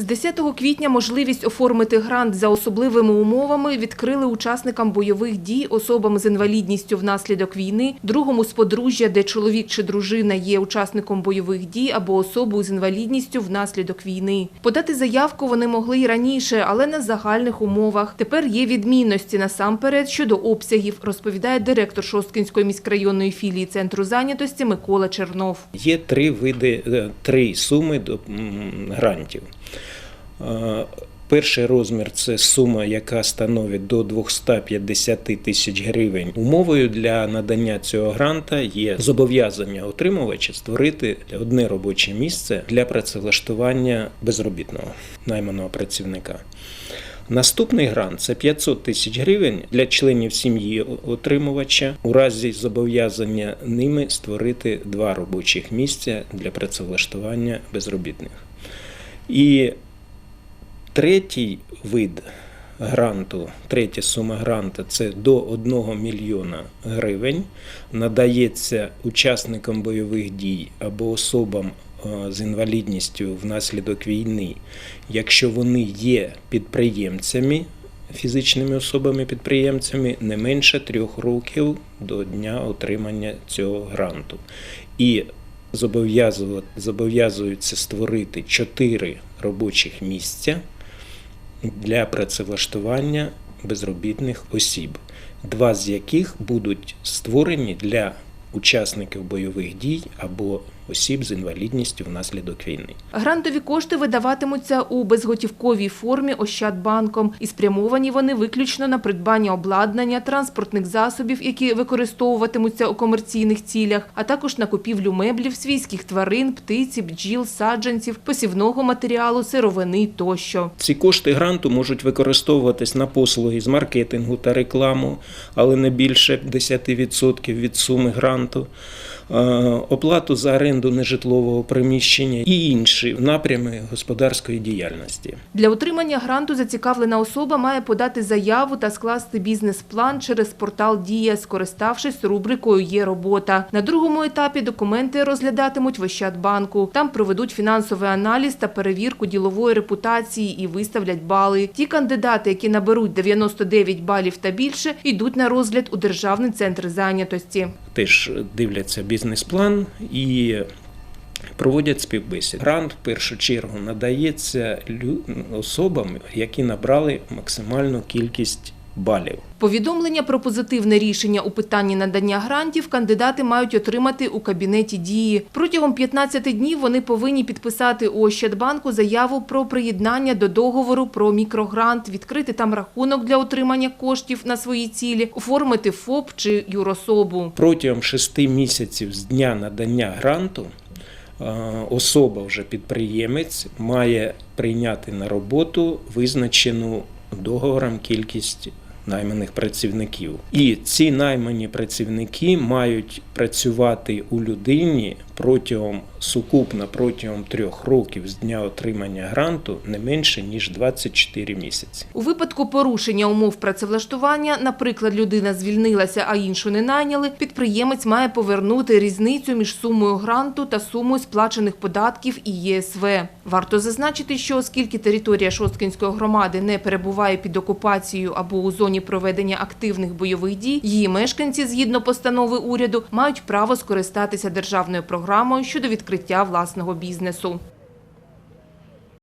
З 10 квітня можливість оформити грант за особливими умовами відкрили учасникам бойових дій, особам з інвалідністю внаслідок війни, другому з подружжя, де чоловік чи дружина є учасником бойових дій або особу з інвалідністю внаслідок війни. Подати заявку вони могли й раніше, але на загальних умовах. Тепер є відмінності насамперед щодо обсягів, розповідає директор Шосткинської міськрайонної філії центру зайнятості Микола Чернов. Є три види, е, три суми до грантів. Перший розмір це сума, яка становить до 250 тисяч гривень. Умовою для надання цього гранта є зобов'язання отримувача створити одне робоче місце для працевлаштування безробітного найманого працівника. Наступний грант це 500 тисяч гривень для членів сім'ї отримувача у разі зобов'язання ними створити два робочих місця для працевлаштування безробітних. І третій вид гранту, третя сума гранту це до 1 мільйона гривень. Надається учасникам бойових дій або особам е, з інвалідністю внаслідок війни, якщо вони є підприємцями, фізичними особами-підприємцями не менше трьох років до дня отримання цього гранту. І зобов'язуються створити чотири робочих місця для працевлаштування безробітних осіб, два з яких будуть створені для учасників бойових дій або осіб з інвалідністю внаслідок війни. Грантові кошти видаватимуться у безготівковій формі Ощадбанком і спрямовані вони виключно на придбання обладнання, транспортних засобів, які використовуватимуться у комерційних цілях, а також на купівлю меблів, свійських тварин, птиці, бджіл, саджанців, посівного матеріалу, сировини тощо. Ці кошти гранту можуть використовуватись на послуги з маркетингу та рекламу, але не більше 10% від суми гранту, оплату за оренду нежитлового приміщення і інші напрями господарської діяльності. Для отримання гранту зацікавлена особа має подати заяву та скласти бізнес-план через портал Дія, скориставшись рубрикою Є робота. На другому етапі документи розглядатимуть в Ощадбанку. Там проведуть фінансовий аналіз та перевірку ділової репутації і виставлять бали. Ті кандидати, які наберуть 99 балів та більше, йдуть на розгляд у Державний центр зайнятості. Теж дивляться бізнес-план і проводять співбесід. Грант в першу чергу надається особам, які набрали максимальну кількість балів. Повідомлення про позитивне рішення у питанні надання грантів кандидати мають отримати у кабінеті дії. Протягом 15 днів вони повинні підписати у Ощадбанку заяву про приєднання до договору про мікрогрант, відкрити там рахунок для отримання коштів на свої цілі, оформити ФОП чи юрособу. Протягом шести місяців з дня надання гранту е, особа, вже підприємець, має прийняти на роботу визначену договором кількість найманих працівників. І ці наймані працівники мають працювати у людині протягом сукупно протягом трьох років з дня отримання гранту не менше ніж 24 місяці. У випадку порушення умов працевлаштування, наприклад, людина звільнилася, а іншу не найняли, підприємець має повернути різницю між сумою гранту та сумою сплачених податків і ЄСВ. Варто зазначити, що оскільки територія Шосткинської громади не перебуває під окупацією або у зоні проведення активних бойових дій, її мешканці, згідно постанови уряду, мають право скористатися державною програмою щодо відкриття власного бізнесу.